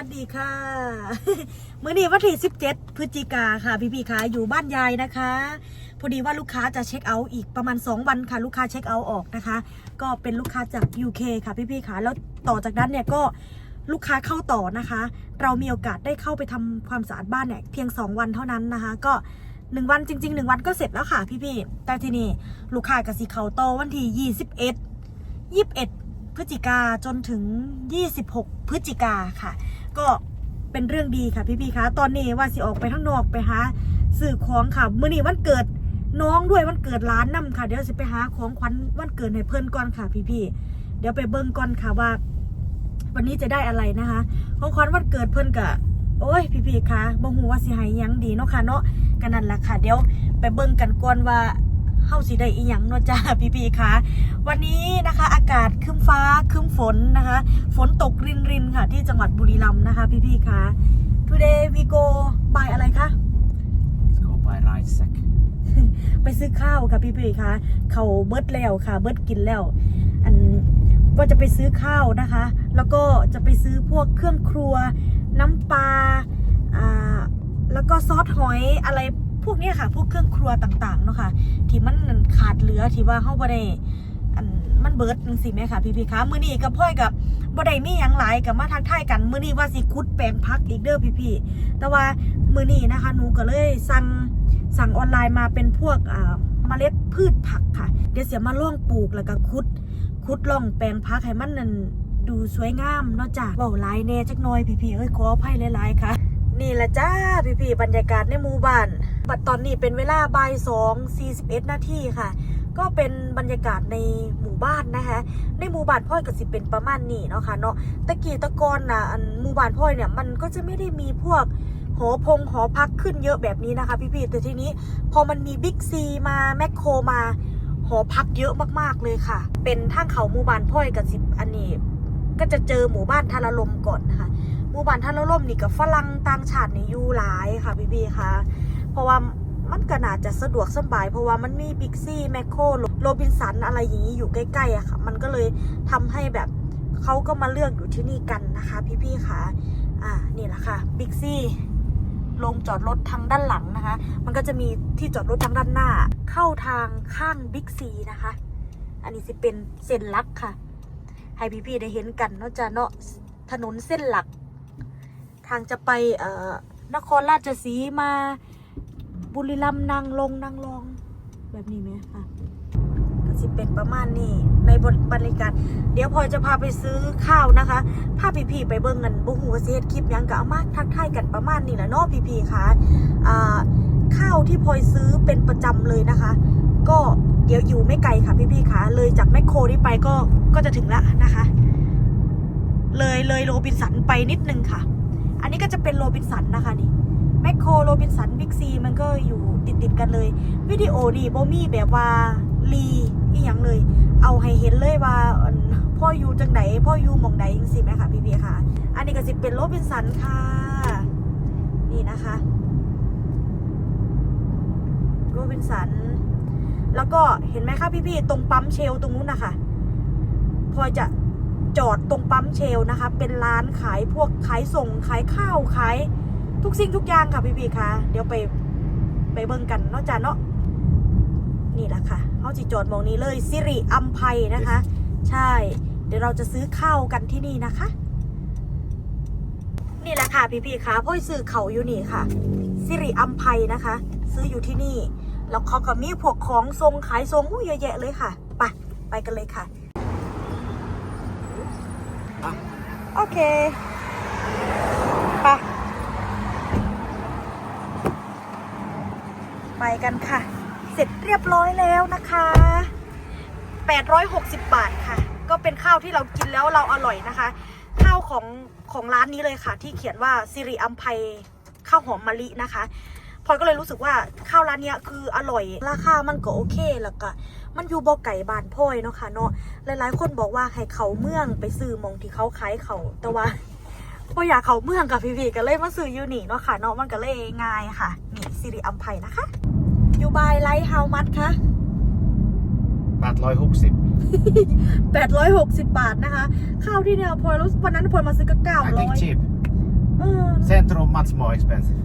วัสดีค่ะมื้อนี้วันที่17 พฤศจิกาค่ะ พี่พี่ๆคะอยู่บ้านยายนะคะ พอดีว่าลูกค้าจะเช็คเอาท์อีกประมาณ 2 วันค่ะ ลูกค้าเช็คเอาท์ออกนะคะ ก็เป็นลูกค้าจาก UK ค่ะ พี่พี่ๆคะแล้วต่อจากนั้นเนี่ยก็ลูกค้าเข้าต่อนะคะ เรามีโอกาสได้เข้าไปทำความสะอาดบ้านเนี่ยเพียง 2 วันเท่านั้นนะคะ ก็1วันจริงๆ1วันก็เสร็จแล้วค่ะพี่พี่แต่ทีนี้ลูกค้ากับสีเขาโตวันที่ 21 21 พฤศจิกาจนถึง 26 พฤศจิกาค่ะ ก็เป็นเรื่องดีค่ะพี่พี่ๆคะตอนนี้ว่าสิออกไปข้างนอกไปหาสื่อของค่ะเมื่อนี้วันเกิดน้องด้วยวันเกิดร้านนํค่ะ เดี๋ยวสิไปหาของขวัญวันเกิดให้เพื่อนก่อนค่ะพี่พี่ๆเดี๋ยวไปเบิ่งก่อนค่ะว่า วันนี้จะได้อะไรนะคะ ของขวัญวันเกิดเพื่อนกะโอ้ยพี่พี่ๆคะบ่ฮู้ว่าสิให้หยังดีเนาะค่ะเนาะกันนั่นแหละค่ะ เดี๋ยวไปเบิ่งกันก่อนว่า เฮาสิได้อีหยังเนาะจ้าพี่พี่ๆคะวันนี้นะคะ อากาศครึ้มฟ้าครึ้มฝนนะคะ ฝนตกรินรินๆค่ะ ที่จังหวัดบุรีรัมย์นะคะ พี่ๆคะ today we go buy อะไรคะ Let's go buy rice sack. ไปซื้อข้าวค่ะพี่ๆคะเขาเบิดแล้วค่ะ เบิดกินแล้ว อันว่าจะไปซื้อข้าวนะคะ แล้วก็จะไปซื้อพวกเครื่องครัวน้ำปลาอ่าแล้วก็ซอสหอยอะไรพ วกนี้ค่ะ พวกเครื่องครัวต่างๆเนาะค่ะ ที่มันขาดเหลือที่ว่าเฮาบ่ได้อันมันเบิดจังซี่แหมค่ะพี่ๆคะมื้อนี้กับพ่อยกับบ่ได้มีหยังหลายกับมาทักทายกันมื้อนี้ว่าสิคุดแปลงพักอีกเด้อพี่ๆแต่ว่ามื้อนี้นะคะหนูก็เลยสั่งสั่งออนไลน์มาเป็นพวกอ่าเมล็ดพืชผักค่ะ เดี๋ยวเสียมาล่องปลูกแล้วก็คุด คุดล่องแปลงพักให้มันนั่นดูสวยงามเนาะจ้ะเบาหลายแน่จักน่อยพี่ๆเอ้ยขออภัยหลายๆค่ะ นี่แหละจ้า พี่ๆบรรยากาศในหมู่บ้าน บัดตอนนี้เป็นเวลาบ่ายสองสี่สิบเอ็ดนาทีค่ะ ก็เป็นบรรยากาศในหมู่บ้านนะคะ ในหมู่บ้านพ่อยก็สิเป็นประมาณนี้เนาะค่ะเนาะตะกี้ตะกอนนะอันหมู่บ้านพ่อยเนี่ยมันก็จะไม่ได้มีพวกหอพงหอพักขึ้นเยอะแบบนี้นะคะ พี่ๆแต่ทีนี้พอมันมีบิ๊กซีมาแมคโครมาหอพักเยอะมากๆเลยค่ะ เป็นทางเขาหมู่บ้านพ่อยกับสิบอันนี้ ก็จะเจอหมู่บ้านทารลมก่อนนะคะ หมู่บ้านทาราลมนี่กับฝรั่งต่างชาตินี่อยู่หลายค่ะพี่ๆค่ะ เพราะว่ามันก็น่าจะสะดวกสบาย เพราะว่ามันมีบิ๊กซี่แมคโครโรบินสันอะไรอย่างนี้อยู่ใกล้ๆอะค่ะ มันก็เลยทำให้แบบเขาก็มาเลือกอยู่ที่นี่กันนะคะ พี่ๆค่ะ อ่านี่แหละค่ะบิ๊กซี่ลงจอดรถทางด้านหลังนะคะ มันก็จะมีที่จอดรถทางด้านหน้า เข้าทางข้างบิ๊กซีนะคะ อันนี้สิเป็นเส้นหลักค่ะ ให้พี่ๆได้เห็นกันเนาะจ้ะเนาะถนนเส้นหลัก ทางจะไปเอ่อนครราชสีมาบุรีรัมย์นางลงนางรอง แบบนี้ไหมคะก็สิเป็นประมาณนี้ในบทบรรยากาศเดี๋ยวพลอจะพาไปซื้อข้าวนะคะพาพี่ๆไปเบิ่งกันบุหูว่าสิเฮ็ดคลิปยังก็เอามาทักทายกันประมาณนี้แหละเนาะพี่ๆค่ะอ่าข้าวที่พลอยซื้อเป็นประจำเลยนะคะ ก็เดี๋ยวอยู่ไม่ไกลค่ะพี่ๆค่ะเลยจากแมคโครนี่ไปก็ก็จะถึงล้วนะคะ เลยเลยโรบินสันไปนิดนึงค่ะ อันนี้ก็จะเป็นโรบินสันนะคะนี่แมคโครโรบินสันบิ๊กซีมันก็อยู่ติดติดๆกันเลย วิดีโอนี่โบมี่แบบว่ารีอีหยังเลย เอาให้เห็นเลยว่าพ่ออยู่จังไหนพ่ออยู่หมองใดจังสิแม่ค่ะพี่ๆค่ะ อันนี้ก็สิเป็นโรบินสันค่ะ นี่นะคะโรบินสันแล้วก็เห็นไหมคะพี่ๆตรงปั๊มเชลตรงนู้นนะคะพลอยจะ จอดตรงปั๊มเชลนะคะ เป็นร้านขายพวกขายส่งขายข้าวขายทุกสิ่งทุกอย่างค่ะพี่ๆค่ะ เดี๋ยวไปไปเบิ่งกันเนาะจ้ะเนาะนี่แหละค่ะเขาจิจอดมองนี้เลยสิริอัมภัยนะคะ ใช่ เดี๋ยวเราจะซื้อข้าวกันที่นี่นะคะ นี่แหละค่ะพี่ๆค่ะพ่อยซื้อเขาอยู่นี่ค่ะสิริอัมภัยนะคะ ซื้ออยู่ที่นี่แล้วเขาก็มีพวกของทรงขายทรงอู้เยอะแยะเลยค่ะไปไปกันเลยค่ะ โอเคไปไปกันค่ะ เสร็จเรียบร้อยแล้วนะคะ 860 บาทค่ะ ก็เป็นข้าวที่เรากินแล้วเราอร่อยนะคะ ข้าวของของร้านนี้เลยค่ะ ที่เขียนว่าสิริอัมภัยข้าวหอมมะลินะคะ พลอยก็เลยรู้สึกว่าข้าวร้านเนี้ยคืออร่อย ราคามันก็โอเคแล้วก็มันอยู่บ่ไก่บานพ่อยเนาะค่ะเนาะหลายๆ คนบอกว่าให้เขาเมืองไปซื้อหมองที่เขาขายเขาแต่ว่าพ่อยากเขาเมืองกับพี่ๆก็เลยมาซื้ออยู่นี่เนาะค่ะเนาะมันก็เลยง่ายค่ะนี่สิริอัมภัยนะคะอยู่บายไลท์เฮามัดคะ860 860 บาทนะคะ ข้าวที่เนี่ยพลอยรู้วันนั้นพลอยมาซื้อก็ I think 900 cheap Centro much more expensive.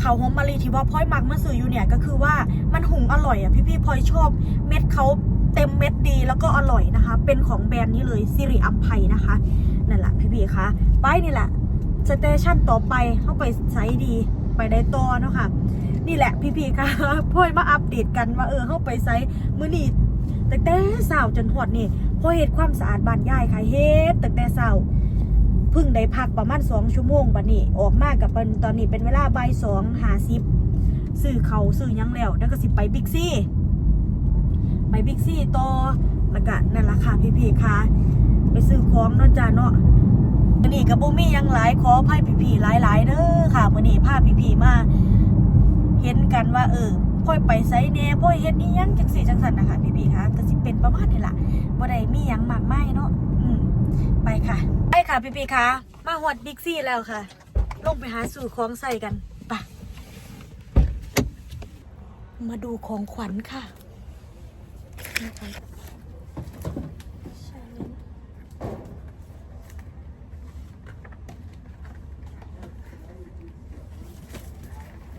เขาวหอมมะลิที่ว่าพลอยมักมาซื้ออยู่เนี่ยก็คือว่ามันหุงอร่อยอะพี่พี่ๆพลอยชอบเม็ดเขาเต็มเม็ดดีแล้วก็อร่อยนะคะ เป็นของแบรนด์นี้เลยซิริอัมไพนะคะนั่นแหละพี่พี่ๆคะไปนี่แหละสเตชันต่อไปเข้าไปไซดีไปได้ต่อเนาะค่ะนี่แหละพี่พี่ๆคะพลอยมาอัปเดตกันว่าเออเข้าไปไซมือนี้ตั้งแต่เช้าจนหดนี่พอเฮ็ดความสะอาดบ้านยายค่ะเฮ็ดตั้งแต่เช้าเพิ่ง ได้พักประมาณสองชั่วโมงบัดนี้ออกมากับเป็นตอนนี้เป็นเวลาบ่ายสองหาสิบซื้อเขาซื้อยังแล้วแล้วก็สิไปบิ๊กซี่ไปบิ๊กซี่ต่อแล้วก็นั่นละค่ะพี่ๆค่ะ ไปซื้อของเนาะจ้าเนาะมื้อนี้กับบุมี่ยังหลายขออภัยพี่ๆหลายๆเด้อค่ะมื้อนี้พาพี่ๆมาเห็นกันว่า เออพ่อยไปไซแน่พ่อยเฮ็ดนี่ยังจังสี่จังสันนะคะพี่ๆค่ะก็สิเป็นประมาณนี้ล่ะบ่ได้มียังมากไมายเนาะอืม ไปค่ะ ไปค่ะพี่ปีคะมาหอดบิ๊กซี่แล้วค่ะ ลงไปหาสู่ของใส่กันไปมาดูของขวัญค่ะนะคะใช่เลยนะ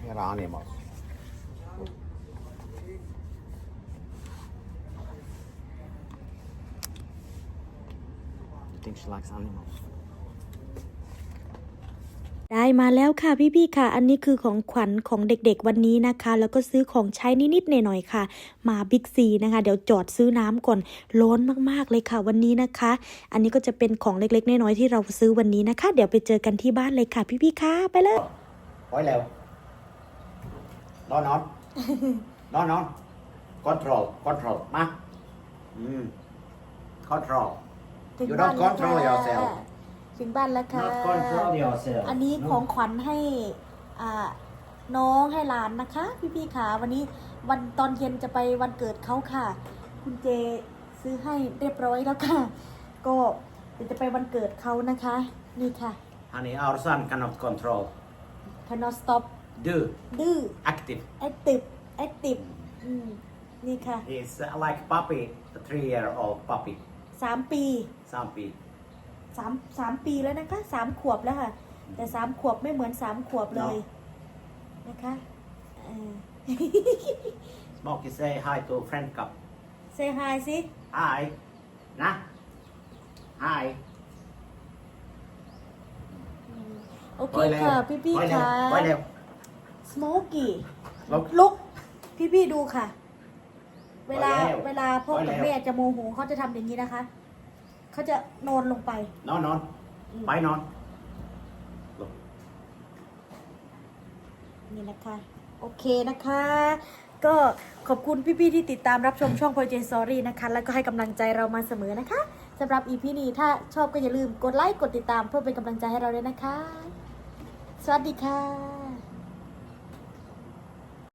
Here are animals. I think she likes animals. ได้มาแล้วค่ะพี่ๆค่ะ อันนี้คือของขวัญของเด็กๆวันนี้นะคะ แล้วก็ซื้อของใช้นิดๆหน่อยๆค่ะ มาบิ๊กซีนะคะ เดี๋ยวจอดซื้อน้ำก่อนร้อนมากๆเลยค่ะวันนี้นะคะ อันนี้ก็จะเป็นของเล็กๆน้อยๆที่เราซื้อวันนี้นะคะ เดี๋ยวไปเจอกันที่บ้านเลยค่ะ พี่ๆค่ะไปเลย Hỏi leo. Nón nón. Nón nón. Control, control. Ma. Mm. Control. ถึง You บ้าน don't แล้ว control ค่ะ yourself. ถึงบ้านแล้วค่ะ Not control yourself. อันนี้ของขวัญให้อ่าน้องให้หลานนะคะ พี่ๆค่ะวันนี้วันตอนเย็นจะไปวันเกิดเขาค่ะ คุณเจซื้อให้เรียบร้อยแล้วค่ะ ก็เดี๋ยวจะไปวันเกิดเขานะคะ นี่ค่ะ Honey, our son cannot control. cannot stop Do. ดื้อ Active. active active อืมนี่ค่ะ He's uh, like puppy, a three-year-old puppy. สามปี Sampi. สามสามปีแล้วนะคะสามขวบแล้วค่ะ แต่สามขวบไม่เหมือนสามขวบเลยนะคะเออ Smokey, say hi to friend cup. say hi สิ Hi. Nah. Hi. โอเค Hỏi leo. ค่ะพี่พี่ Hỏi ค่ะ leo. Hỏi leo. smoky Look. ลุก พี่พี่ดูค่ะ เวลา Hỏi leo. เวลาพ่อ Hỏi กับ leo. แม่จะโมโหเขาจะทำอย่างนี้นะคะ เขาจะนอนลงไป Non, non. Mm. Bye, non. Look. นี่นะคะ โอเคนะคะ ก็ขอบคุณพี่ๆที่ติดตามรับชมช่อง p o j Story นะคะ แล้วก็ให้กำลังใจเรามาเสมอนะคะสำหรับ EP นี้ถ้าชอบก็อย่าลืมกดไลค์กดติดตามเพื่อเป็นกำลังใจให้เราด้วยนะคะ สวัสดีค่ะ